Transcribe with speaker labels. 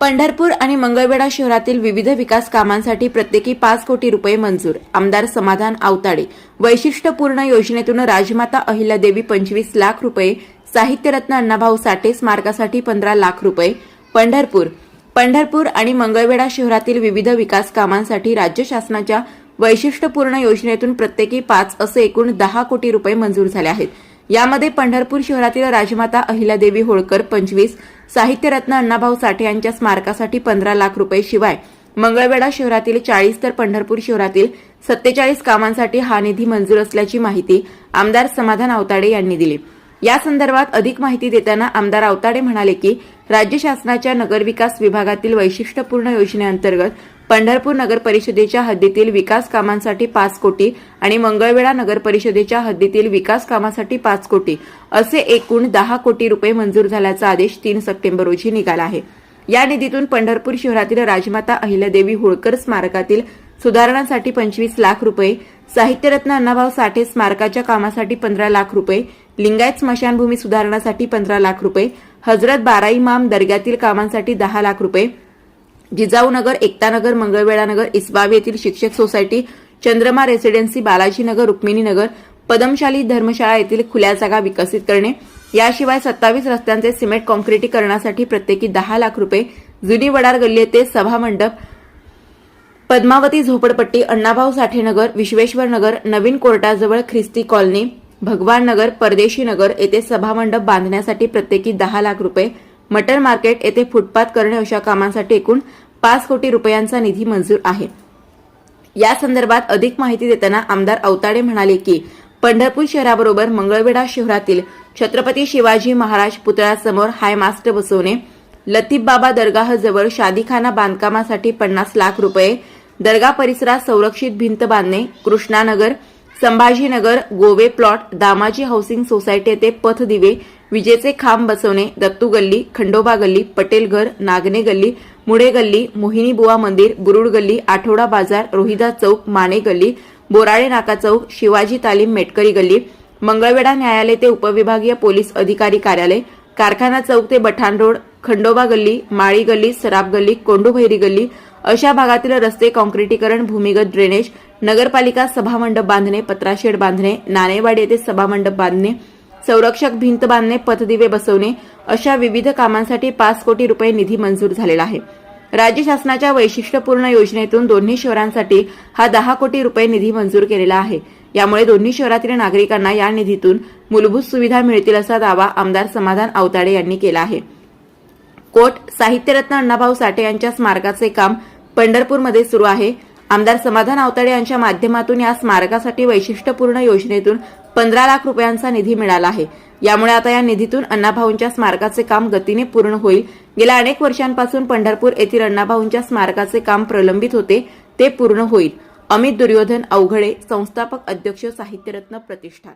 Speaker 1: पंढरपूर आणि मंगळवेढा शहरातील विविध विकास कामांसाठी प्रत्येकी पाच कोटी रुपये मंजूर. आमदार समाधान आवताडे. वैशिष्ट्यपूर्ण योजनेतून राजमाता अहिल्यादेवी पंचवीस लाख रुपये साहित्यरत्न अण्णाभाऊ साठे स्मारकासाठी पंधरा लाख रुपये पंढरपूर पंढरपूर आणि मंगळवेढा शहरातील विविध विकास कामांसाठी राज्य शासनाच्या वैशिष्ट्यपूर्ण योजनेतून प्रत्येकी पाच असे एकूण दहा कोटी रुपये मंजूर झाले आहेत. यामध्ये पंढरपूर शहरातील राजमाता अहिल्यादेवी होळकर पंचवीस साहित्यरत्न अण्णाभाऊ साठे यांच्या स्मारकासाठी पंधरा लाख रुपये शिवाय मंगळवेढा शहरातील चाळीस तर पंढरपूर शहरातील सत्तेचाळीस कामांसाठी हा निधी मंजूर असल्याची माहिती आमदार समाधान आवताडे यांनी दिली. या संदर्भात अधिक माहिती देताना आमदार आवताडे म्हणाले की राज्य शासनाच्या नगरविकास विभागातील वैशिष्ट्यपूर्ण योजनेअंतर्गत पंढरपूर नगर परिषदेच्या हद्दीतील विकास कामांसाठी पाच कोटी आणि मंगळवेढा नगर परिषदेच्या हद्दीतील विकास कामासाठी पाच कोटी असे एकूण दहा कोटी रुपये मंजूर झाल्याचा आदेश तीन सप्टेंबर रोजी निघाला आहे. या निधीतून पंढरपूर शहरातील राजमाता अहिल्यादेवी होळकर स्मारकातील सुधारणांसाठी पंचवीस लाख रुपये साहित्यरत्न अण्णाभाऊ साठे स्मारकाच्या कामासाठी पंधरा लाख रुपये लिंगायत स्मशानभूमी सुधारणासाठी पंधरा लाख रुपये हजरत बारा इमाम दर्ग्यातील कामांसाठी दहा लाख रुपये जिजाऊनगर एकतानगर मंगळवेढानगर इस्बावी येथील शिक्षक सोसायटी चंद्रमा रेसिडेन्सी बालाजीनगर रुक्मिणीनगर पदमशाली धर्मशाळा येथील खुल्या जागा विकसित करणे. याशिवाय सत्तावीस रस्त्यांचे सिमेंट कॉन्क्रिटीकरणासाठी प्रत्येकी दहा लाख रुपये जुनी वडार गल्ली येथे सभामंडप पद्मावती झोपडपट्टी अण्णाभाऊ साठेनगर विश्वेश्वर नगर नवीन कोर्टाजवळ ख्रिस्ती कॉलनी भगवान नगर परदेशी नगर येथे सभामंडप बांधण्यासाठी प्रत्येकी दहा लाख रुपये मटर मार्केट येथे फुटपाथ करणे अशा कामांसाठी एकूण पाच कोटी रुपयांचा निधी मंजूर आहे. या संदर्भात अधिक माहिती देताना आमदार अवताडे म्हणाले की पंढरपूर शहराबरोबर मंगळवेढा शहरातील छत्रपती शिवाजी महाराज पुतळ्यासमोर हायमास्टर बसवणे लतीफ बाबा दर्गाहजवळ शादीखाना बांधकामासाठी पन्नास लाख रुपये दर्गा परिसरात संरक्षित भिंत बांधणे Krishnanagar Sambhajinagar Gove plot Damaji housing society येथे पथदिवे विजेचे खांब बसवणे दत्तू गल्ली खंडोबा गल्ली पटेल घर नागने गल्ली मुळे गल्ली मोहिनीबुवा मंदिर बुरुड गल्ली आठवडा बाजार रोहिदा चौक माने गल्ली बोराळे नाका चौक शिवाजी तालीम मेटकरी गल्ली मंगळवेढा न्यायालय ते उपविभागीय पोलीस अधिकारी कार्यालय कारखाना चौक ते बठाण रोड खंडोबा गल्ली माळी गल्ली सराब गल्ली कोंडूभैरी गल्ली अशा भागातील रस्ते कॉन्क्रिटीकरण भूमिगत ड्रेनेज नगरपालिका सभामंडप बांधणे पत्राशेड बांधणे नाणेवाडी येथे सभामंडप बांधणे संरक्षक भिंत बांधणे पथदिवे बसवणे अशा विविध कामांसाठी पाच कोटी रुपये निधी मंजूर झालेला आहे. राज्य शासनाच्या वैशिष्ट्यपूर्ण योजनेतून दोन्ही शहरांसाठी हा दहा कोटी रुपये निधी मंजूर केलेला आहे. यामुळे दोन्ही शहरातील नागरिकांना या निधीतून मूलभूत सुविधा मिळतील असा दावा आमदार समाधान अवताडे यांनी केला आहे. कोट साहित्यरत्न अण्णाभाऊ साठे यांच्या स्मारकाचे काम पंढरपूरमध्ये सुरू आहे. आमदार समाधान आवताडे यांच्या माध्यमातून या स्मारकासाठी वैशिष्ट्यपूर्ण योजनेतून पंधरा लाख रुपयांचा निधी मिळाला आहे. यामुळे आता या निधीतून अण्णाभाऊंच्या स्मारकाचे काम गतीने पूर्ण होईल. गेल्या अनेक वर्षांपासून पंढरपूर येथील अण्णाभाऊंच्या स्मारकाचे काम प्रलंबित होते. ते पूर्ण होईल. अमित दुर्योधन अवघडे संस्थापक अध्यक्ष साहित्यरत्न प्रतिष्ठान.